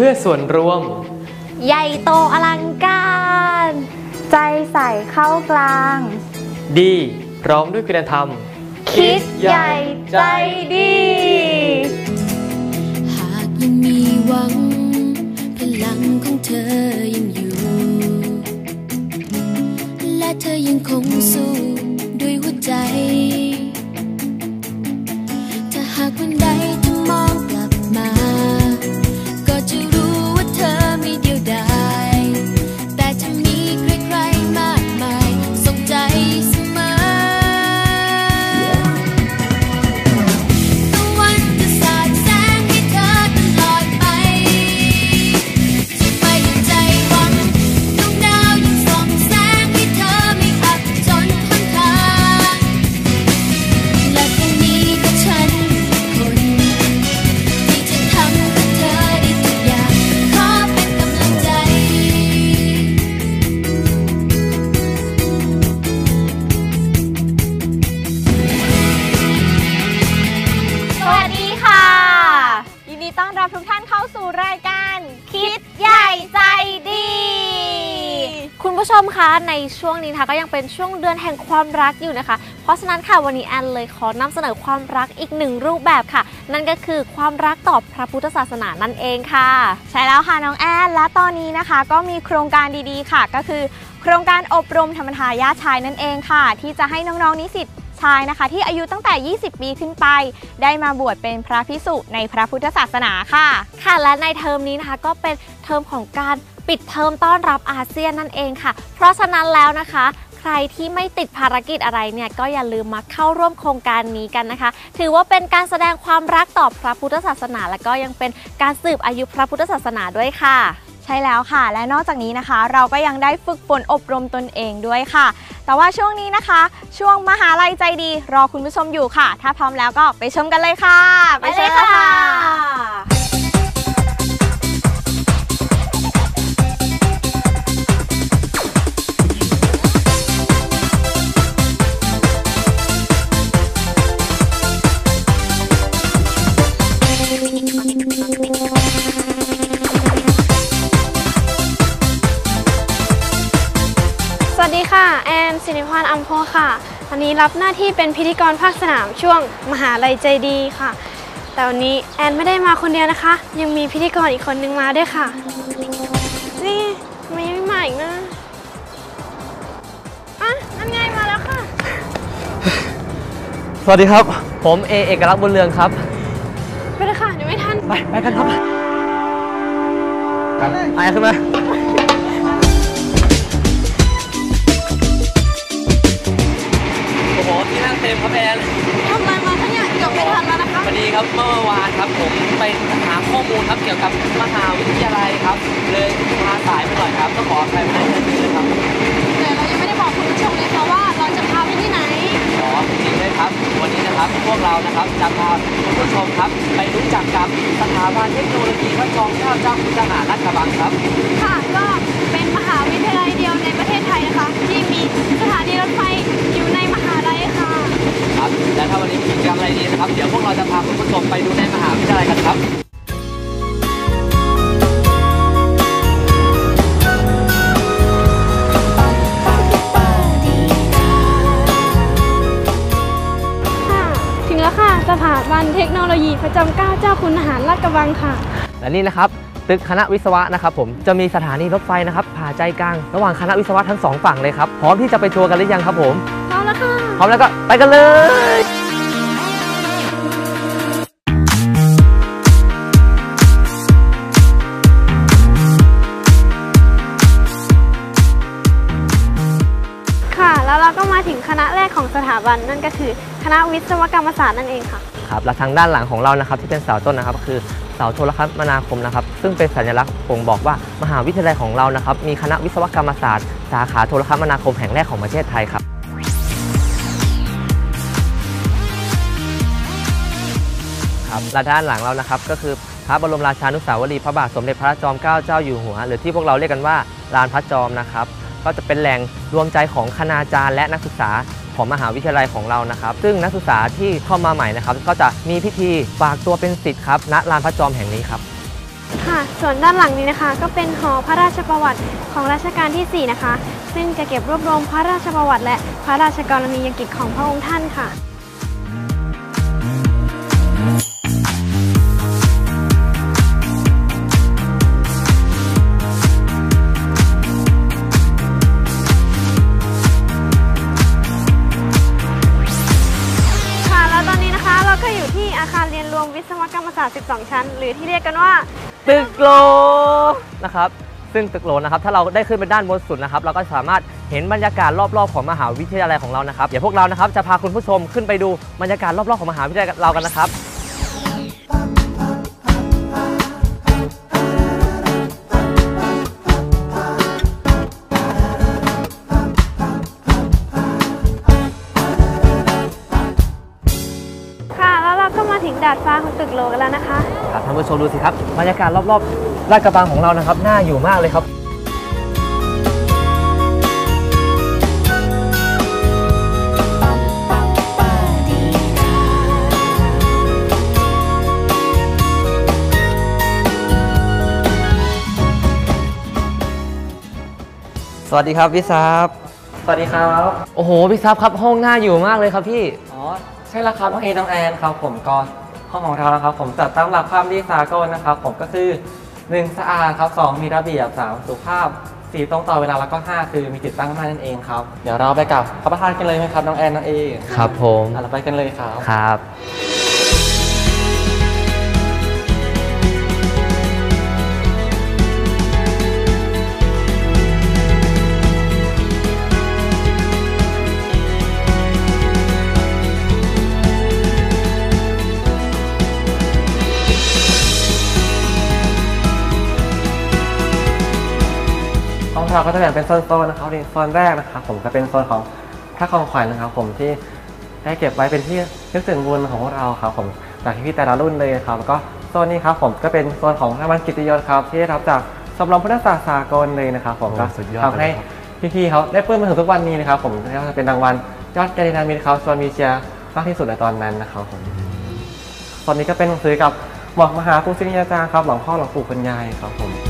คิดเพื่อส่วนรวม ใหญ่โตอลังการ ใจใส่เข้ากลาง ดีพร้อมด้วยคุณธรรม คิดใหญ่ใจดี หากยังมีหวัง พลังของเธอยังอยู่ และเธอยังคงสู้ด้วยหัวใจ ถ้าหากวันใดเธอมอง ในช่วงนี้นะคะก็ยังเป็นช่วงเดือนแห่งความรักอยู่นะคะ เพราะฉะนั้นค่ะวันนี้แอนเลยขอนำเสนอความรักอีกหนึ่งรูปแบบค่ะ นั่นก็คือความรักต่อพระพุทธศาสนานั่นเองค่ะ ใช่แล้วค่ะน้องแอนและตอนนี้นะคะ ก็มีโครงการดีๆค่ะ ก็คือโครงการอบรมธรรมทายาชายนั่นเองค่ะ ที่จะให้น้องๆนิสิตชายนะคะ ที่อายุตั้งแต่ 20 ปีขึ้นไป ได้มาบวชเป็นพระภิกษุในพระพุทธศาสนาค่ะ ค่ะและในเทอมนี้นะคะก็เป็นเทอมของการ ปิดเทอมต้อนรับอาเซียนนั่นเองค่ะ เพราะฉะนั้นแล้วนะคะ ใครที่ไม่ติดภารกิจอะไรเนี่ยก็อย่าลืมมาเข้าร่วมโครงการนี้กันนะคะ ถือว่าเป็นการแสดงความรักต่อพระพุทธศาสนา และก็ยังเป็นการสืบอายุพระพุทธศาสนาด้วยค่ะใช่แล้วค่ะ และนอกจากนี้นะคะ เราก็ยังได้ฝึกฝนอบรมตนเองด้วยค่ะ แต่ว่าช่วงนี้นะคะ ช่วงมหาลัยใจดี รอคุณผู้ชมอยู่ค่ะ ถ้าพร้อมแล้วก็ไปชมกันเลยค่ะ ไปเลยค่ะ วัสดีค่ะ แอนสิริพรอัมโพค่ะ วันนี้รับหน้าที่เป็นพิธีกรภาคสนามช่วงมหาลัยใจดีค่ะ แต่วันนี้แอนไม่ได้มาคนเดียวนะคะ ยังมีพิธีกรอีกคนนึงมาด้วยค่ะ นี่ทำไมยังไม่มาอีกนะอะนั่นไงมาแล้วค่ะ สวัสดีครับ ผมเอเอกลักษณ์บุญเรืองครับ ไปเลยค่ะเดี๋ยวไม่ทัน ไปไปกันครับไปขึ้นมา คะพอดีครับเมื่อวานครับผมไปหาข้อมูลครับเกี่ยวกับมหาวิทยาลัยครับ เลยมาสายไปหน่อยครับต้องขออภัยมาณที่นี้เลยครับแต่เรายังไม่ได้บอกคุณผู้ชมเลยค่ะว่าเราจะพาไปที่ไหนขอจริงเลยครับ วันนี้นะครับพวกเรานะครับจะพาคุณผู้ชมครับ ไปรู้จักกับสถาบันเทคโนโลยีพระจอมเกล้าเจ้าคุณทหารราชกระบังครับ ค่ะก็ ประจำเกล้าเจ้าคุณทหารลาดกระบังค่ะ และนี่นะครับตึกคณะวิศวะนะครับผมจะมีสถานีรถไฟนะครับผ่าใจกลาง ระหว่างคณะวิศวะทั้งสองฝั่งเลยครับพร้อมที่จะไปทัวร์กันหรือยังครับผมพร้อมแล้วค่ะพร้อมแล้วก็ไปกันเลยค่ะแล้วเราก็มาถึงคณะแรกของสถาบันนั่นก็คือ คณะวิศวกรรมศาสตร์นั่นเองค่ะ ครับและทางด้านหลังของเรานะครับที่เป็นเสาต้นนะครับคือเสาโทรคมนาคมนะครับซึ่งเป็นสัญลักษณ์บ่งบอกว่ามหาวิทยาลัยของเรานะครับมีคณะวิศวกรรมศาสตร์ สาขาโทรคมนาคมแห่งแรกของประเทศไทยครับครับและด้านหลังเรานะครับก็คือพระบรมราชานุสาวรีย์พระบาทสมเด็จพระจอมเกล้าเจ้าอยู่หัว หรือที่พวกเราเรียกกันว่าลานพระจอมนะครับ ก็จะเป็นแหล่งรวมใจของคณาจารย์และนักศึกษา ของมหาวิทยาลัยของเรานะครับ ซึ่งนักศึกษาที่เข้ามาใหม่นะครับ ก็จะมีพิธีฝากตัวเป็นศิษย์ครับณลานพระจอมแห่งนี้ครับ ค่ะ ส่วนด้านหลังนี้นะคะ ก็เป็นหอพระราชประวัติของรัชกาลที่ 4 นะคะ ซึ่งจะเก็บรวบรวมพระราชประวัติ และพระราชกรณียกิจของพระองค์ท่านค่ะค่ะ วิศวกรรมศาสตร์ 12 ชั้น หรือที่เรียกกันว่า ตึกโลนะครับซึ่งตึกโลนะครับถ้าเราได้ขึ้นไปด้านบนสุดนะครับเราก็สามารถเห็นบรรยากาศรอบๆของมหาวิทยาลัยของเรานะครับเดี๋ยวพวกเรานะครับจะพาคุณผู้ชมขึ้นไปดูบรรยากาศรอบๆของมหาวิทยาลัยเรากันนะครับ โลกันแล้วนะคะครับท่านผู้ชมดูสิครับบรรยากาศรอบๆลาดกระบังของเรานะครับน่าอยู่มากเลยครับสวัสดีครับพี่ซับสวัสดีครับ โอ้โหพี่ซับครับห้องน่าอยู่มากเลยครับพี่ อ๋อ ใช่แล้วครับน้องเอน้องแอนครับผมก็ ห้องของเรานะครับ ผมจัดตามหลักความดีสากลนะครับ ผมก็คือ 1 สะอาดครับ2มีระเบียบ3สุภาพ4ตรงต่อเวลาแล้วก็ 5 คือมีจิตตั้งมั่นนั่นเองครับเดี๋ยวเราไปกับรับประทานกันเลยไหมครับน้องแอนน้องเอครับผมอะเราไปกันเลยครับครับ ห้องเราก็จะแบ่งเป็นโซนๆนะครับในโซนแรกนะครับผมจะเป็นโซนของพระของขวัญนะครับ ผมที่ได้เก็บไว้เป็นที่นึกถึงบุญของพวกเราครับผมจากพี่ๆแต่ละรุ่นเลยครับแล้วก็โซนนี้ครับผมก็เป็นโซนของรางวัลกิตติยศครับที่ได้รับจากชมรมพุทธศาสตร์สากลเลยนะครับผมก็โอ้สุดยอดทำให้เลยครับพี่ๆเขาได้เพิ่มมาถึงทุกวันนี้นะครับผมก็จะเป็นรางวัลยอดการดินามิตครับส่วนมีเชียร์มากที่สุดในตอนนั้นนะครับผมโซนนี้ก็เป็นหนังสือกับหมอกมหาภูสิริยาจารย์ครับหลวงพ่อหลวงปู่คุณยายครับผม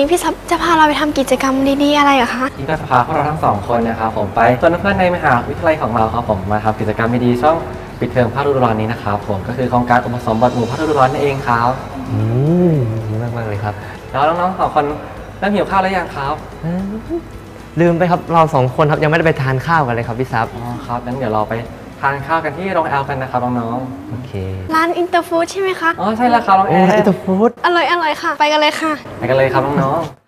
นนี้พี่ซับจะพาเราไปทำกิจกรรมดีๆอะไรเหรอคะที่ก็จะพาพวกเราทั้งสองคนนะครับผมไปชวนเพื่อนในมหาวิทยาลัยของเราครับผมมาทำกิจกรรมดีๆช่วงปิดเทอมภาคฤดูร้อนนี้นะครับผมก็คือโครงการอุปสมบทหมู่ภาคฤดูร้อนนั่นเองครับ อืมดีมากมากๆเลยครับแล้วน้องๆสองคนเริ่มหิวข้าวแล้วยังครับอืมลืมไปครับเราสองคนครับยังไม่ได้ไปทานข้าวกันเลยครับพี่ซับอ๋อครับงั้นเดี๋ยวเราไป ทานข้าวกันที่โรงแอลกันนะครับน้องโอเคร้านอินเตอร์ฟู้ดใช่ไหมคะ ๆอ๋อใช่แล้วครับน้องแอโอ้นอิตาฟูดอร่อยอร่อยค่ะ ไปกันเลยค่ะ ไปกันเลยครับน้องๆ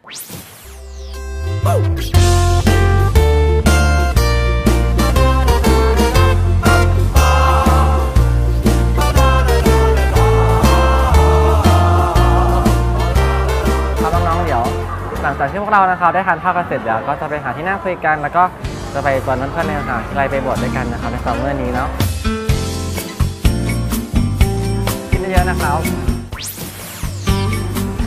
ครับน้องๆเดี๋ยว หลังจากที่พวกเรานะครับได้ทานข้าวกันเสร็จเดี๋ยวก็จะไปหาที่นั่งคุยกันแล้วก็ จะไปชวนเพื่อนๆในมหาวิทยาลัยไปบวชด้วยกันนะครับในซัมเมอร์นี้เนาะกินเยอะๆนะครับ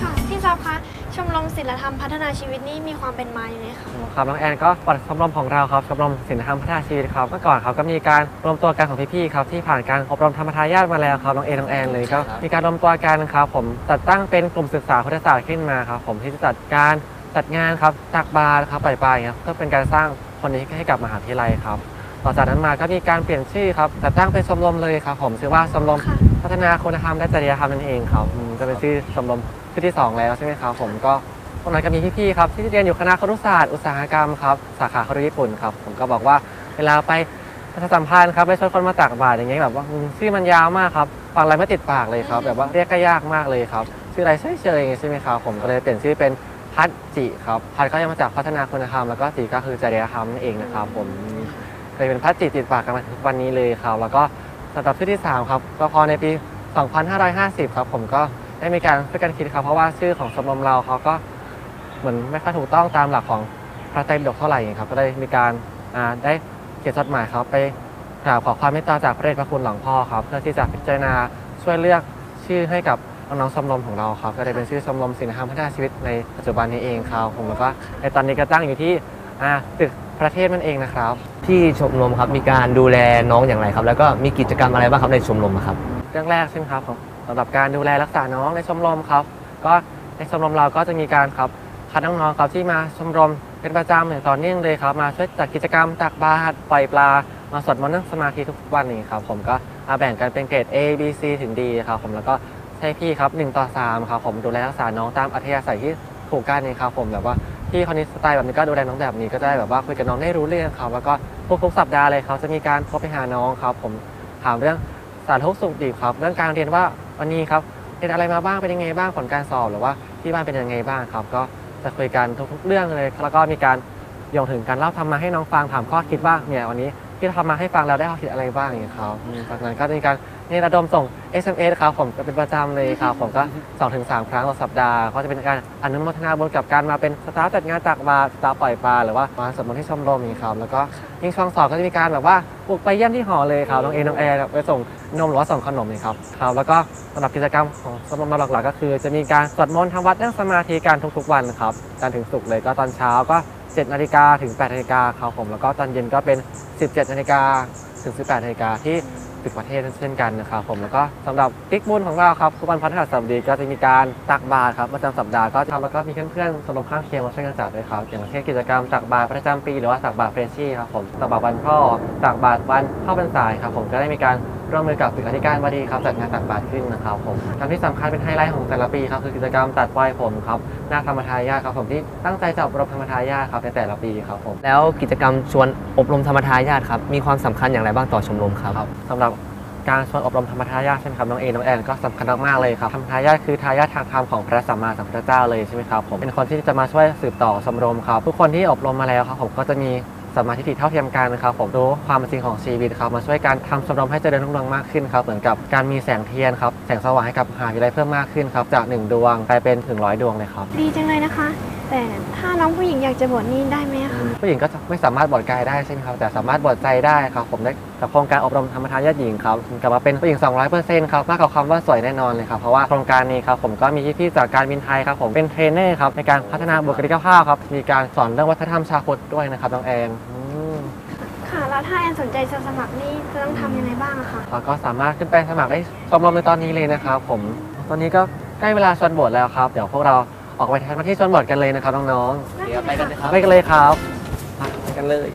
ค่ะพี่ซับคะชมรมศิลธรรมพัฒนาชีวิตนี่มีความเป็นมาอย่างไรคะครับน้องแอนก็ปัดชมรมของเราครับชมรมศิลธรรมพัฒนาชีวิตครับเมื่อก่อนครับก็มีการรวมตัวกันของพี่ๆครับที่ผ่านการอบรมธรรมทายาทมาแล้วครับน้องเอน้องแอนเลยก็มีการรวมตัวกันครับผมจัดตั้งเป็นกลุ่มศึกษาพุทธศาสตร์ขึ้นมาครับผมที่จะจัดการจัดงานครับตักบาตรครับปล่อยปลาอย่างเงี้ยเพื่อเป็นการสร้าง คนนี้ให้กับมหาวิทยาลัยครับต่อจากนั้นมาก็มีการเปลี่ยนชื่อครับจัดตั้งเป็นชมรมเลยครับผมชื่อว่าชมรมค่ะ พัฒนาคุณธรรมและจริยธรรมนั่นเองครับอืมจะเป็นชื่อชมรมชื่อที่สองแล้วใช่ไหมครับผมก็ตรงนั้นก็มีพี่ๆครับที่เรียนอยู่คณะครุศาสตร์อุตสาหกรรมครับสาขาครุญี่ปุ่นครับผมก็บอกว่าเวลาไปประชาสัมพันธ์ครับไปชวนคนมาตักบาตรอย่างเงี้ยแบบว่าอืมชื่อมันยาวมากครับฟังอะไรไม่ติดปากเลยครับแบบว่าเรียกก็ยากมากเลยครับชื่ออะไรเฉยๆอย่างเงี้ยใช่ไหมครับผมก็เลยเปลี่ยนชื่อเป็น พัดจิครับ พัดก็จะมาจากพัฒนาคุณธรรมแล้วก็จิก็คือจริยธรรมนั่นเองนะครับผมเลยเป็นพัดจิติดปากกันมาทุกวันนี้เลยครับ แล้วก็สำหรับชื่อที่สามครับ ก็พอในปี 2550 ครับผมก็ได้มีการช่วยกันคิดครับ เพราะว่าชื่อของชมรมเราเขาก็เหมือนไม่ค่อยถูกต้องตามหลักของพระไตรปิฎกเท่าไหร่ครับ ก็ได้มีการได้เขียนจดหมายครับไปกราบขอความเมตตาจากพระเดชพระคุณหลวงพ่อครับ เพื่อที่จะพิจารณาช่วยเลือกชื่อให้กับ น้องๆชมรมของเราครับ ก็เลยเป็นชื่อชมรมศิลธรรมพัฒนาชีวิตในปัจจุบันนี้เองครับผมแล้วก็ในตอนนี้ก็ตั้งอยู่ที่อ่าตึกประเทศนั่นเองนะครับ ที่ชมรมครับมีการดูแลน้องอย่างไรครับ แล้วก็มีกิจกรรมอะไรบ้างครับในชมรมอะครับเรื่องแรกใช่ไหมครับผมสำหรับการดูแลรักษาน้องในชมรมครับ ก็ในชมรมเราก็จะมีการครับคัดน้องๆครับที่มาชมรมเป็นประจำอย่างต่อเนื่องเลยครับ มาช่วยจัดกิจกรรมตักบาตรปล่อยปลา มาสวดมนต์นั่งสมาธิทุกวันนี้ครับ ผมก็มาแบ่งกันเป็นเกรด A B C ถึง D ครับผมแล้วก็ใช่พี่ครับ1ต่อ3ครับผมดูแลรักษาน้องตามอัธยาศัยที่ถูกกันนี่ครับผมแบบว่าพี่คนนี้สไตล์แบบนี้ก็ดูแลน้องแบบนี้ก็จะได้แบบว่าคุยกับน้องได้รู้เรื่องครับแล้วก็ทุกๆสัปดาห์เลยเขาจะมีการพบไปหาน้องครับ ผมถามเรื่องสารทุกข์สุขดิบครับ เรื่องการเรียนว่าวันนี้ครับเรียนอะไรมาบ้างเป็นยังไงบ้างผลการสอบหรือว่าที่บ้านเป็นยังไงบ้างครับ ก็จะคุยกันทุกๆเรื่องเลยแล้วก็มีการโยงถึงการเล่าทำมาให้น้องฟังถามข้อคิดว่าเนี่ยวันนี้ที่ทำมาให้ฟังแล้วได้ข้อคิดอะไรบ้างอย่างเงี้ยครับอืมจากนั้นก็จะมีการ นี่ระดมส่ง SMS ครับผมเป็นประจำเลยครับผมก็2-3ครั้งต่อสัปดาห์ก็จะเป็นการอนุโมทนาบุญกับการมาเป็นสตาฟจัดงานตักบาตรสตาฟปล่อยปลาหรือว่ามาสวดมนต์ที่ชมรมนี่ครับแล้วก็ยิ่งช่วงสอบก็จะมีการแบบว่าบุกไปเยี่ยมที่หอเลยครับน้องเอน้องแอร์ไปส่งนมหรือว่าส่งขนมนี่ครับครับ แล้วก็สำหรับกิจกรรมของชมรมเราหลักๆก็คือ จะมีการสวดมนต์ทำวัดนั่งสมาธิกันทุกๆวันครับจันทร์ถึงศุกร์เลยก็ตอนเช้าก็7นาฬิกาถึง8นาฬิกาครับผมแล้วก็ตอนเย็นก็เป็น 17นาฬิกาถึง 18นาฬิกาที่ ตึกประเทศเช่นกันนะครับผมแล้วก็สำหรับติ๊กบุญของเราครับทุกวันพฤหัสบดีก็จะมีการตักบาตรครับประจำสัปดาห์ก็ทำแล้วก็มีเพื่อนๆสมรมข้างเคียงมาช่วยกันจัดด้วยครับอย่างเช่นกิจกรรมตักบาตรประจำปีหรือว่าตักบาตรเฟรชชี่ครับผมตักบาตรวันพ่อตักบาตรวันเข้าพรรษาครับผมก็ได้มีการร่วมมือกับตึกอธิการบดีครับจัดงานตักบาตรขึ้นนะครับผมคำที่สำคัญเป็นไฮไลท์ของแต่ละปีครับคือกิจกรรมตัดปลายผมครับหน้าธรรมทายาทครับผมที่ตั้งใจจะอบรมธรรมทายาทครับในแต่ละปีครับผมแล้วกิจกรรมชวนอบรมธรรมทายาทครับมีความสำคัญอย่างไรบ้างต่อชมรมครับรบสำหรับการชวนอบรมธรรมทายาทใช่ไหมครับน้องเอน้องแอนก็สำคัญมากๆเลยครับธรรมทายาทคือทายาททางธรรมของพระสัมมาสัมพุทธเจ้าเลยใช่ไหมครับผมเป็นคนที่จะมาช่วยสืบต่อชมรมครับทุกคนที่อบรมมาแล้วครับผมก็จะมี สมาธิที่เท่าเทียมกันนะครับผมรู้ความจริงของชีวิตครับมาช่วยการทำชมรมให้เจริญรุ่งเรืองมากขึ้นครับเหมือนกับการมีแสงเทียนครับแสงสว่างให้กับมหาวิทยาลัยเพิ่มมากขึ้นครับจากหนึ่งดวงกลายเป็นถึงร้อยดวงเลยครับ ดีจังเลยนะคะแต่ถ้าน้องผู้หญิงอยากจะบวชนี่ได้ไหมคะผู้หญิงก็จะไม่สามารถบวชกายได้ใช่ไหมครับ แต่สามารถบวชใจได้ครับผมได้กับโครงการอบรมธรรมทานญาติหญิงครับกลับมาเป็นผู้หญิง 200%ครับมากกว่าคำว่าสวยแน่นอนเลยครับเพราะว่าโครงการนี้ครับผมก็มีพี่ๆจากการบินไทยครับผมเป็นเทรนเนอร์ครับในการพัฒนาบุคลิกภาพครับมีการสอนเรื่องวัฒนธรรมชาวพุทธด้วยนะครับน้องแอนอืมค่ะแล้วถ้าแอนสนใจจะสมัครนี่จะต้องทำยังไงบ้างอะคะเราก็สามารถขึ้นไปสมัครได้ชมรมในตอนนี้เลยนะครับผมตอนนี้ก็ใกล้เวลาชวนบวชแล้วครับ เดี๋ยวพวกเรา ออกไปแทนมาที่ชวนบวชกันเลยนะครับน้องๆเดี๋ยวไปกันเลยครับไปกันเลยครับมาไปกันเลย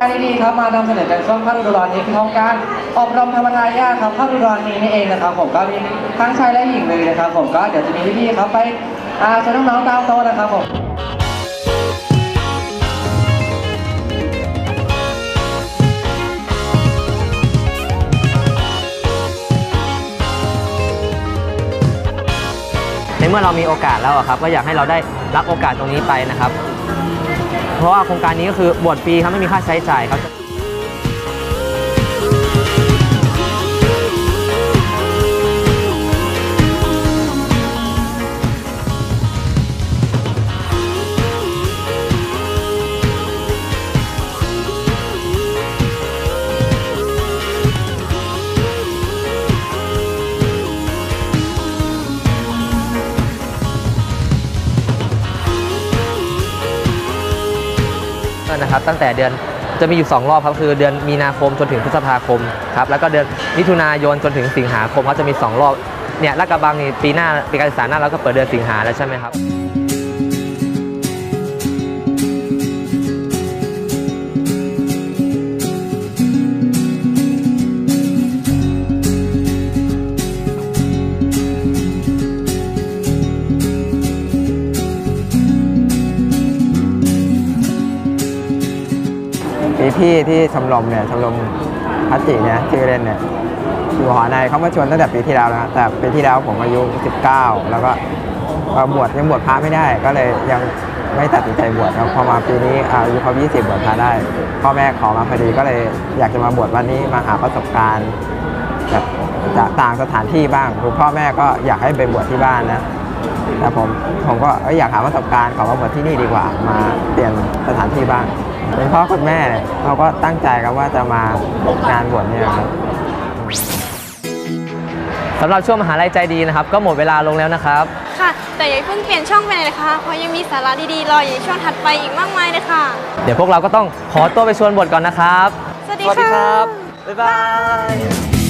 การดีๆครับมานำเสนอกันช่วงภาคฤดูร้อนนี้คือโครงการอบรมธรรมทายาทครับภาคฤดูร้อนนี้นี่เองนะครับ ผมก็มีทั้งชายและหญิงเลยนะครับ ผมก็เดี๋ยวจะมีพี่ๆครับไปอ่าชวนน้องๆตามโต๊ะนะครับผม มื่อเรามีโอกาสแล้วอะครับ ก็อยากให้เราได้รับโอกาสตรงนี้ไปนะครับ เพราะว่าโครงการนี้ก็คือบวชฟรีครับไม่มีค่าใช้จ่ายครับ ครับตั้งแต่เดือนจะมีอยู่ 2 รอบครับคือเดือนมีนาคมจนถึงพฤษภาคมครับแล้วก็เดือนมิถุนายนจนถึงสิงหาคมเขาจะมี 2 รอบเนี่ยลาดกระบังนี่ปีหน้าปีการศึกษาหน้าเราก็เปิดเดือนสิงหาแล้วใช่ไหมครับ มีพี่ที่ชมรมเนี่ยชมรมพัชจิเนี่ยชื่อเล่นเนี่ยอยู่หอในเขามาชวนตั้งแต่ปีที่แล้วนะแต่ปีที่แล้วผมอายุ 19 แล้วก็เอ่อบวชยังบวชพระไม่ได้ ก็เลยยังไม่ตัดสินใจบวชครับพอมาปีนี้อายุครบ20 บวชพระได้ พ่อแม่ขอมาพอดีก็เลยอยากจะมาบวชวันนี้มาหาประสบการณ์แบบจากต่างสถานที่บ้างคือพ่อแม่ก็อยากให้ไปบวชที่บ้านนะแต่ผมผมก็อยากหาประสบการณ์ขอมาบวชที่นี่ดีกว่า มาเปลี่ยนสถานที่บ้าง เป็นพ่อคุณแม่เนี่ยเขาก็ตั้งใจครับว่าจะมางานบวชเนี่ยครับสำหรับช่วงมหาลัยใจดีนะครับ ก็หมดเวลาลงแล้วนะครับ ค่ะ แต่อย่าเพิ่งเปลี่ยนช่องไปไหนเลยค่ะเพราะยังมีสาระดีๆรออยู่ในช่วงถัดไปอีกมากมายเลยค่ะ เดี๋ยวพวกเราก็ต้องขอตัวไปชวนบทก่อนนะครับ สวัสดีสวัสดีค่ะครับ บ๊ายบาย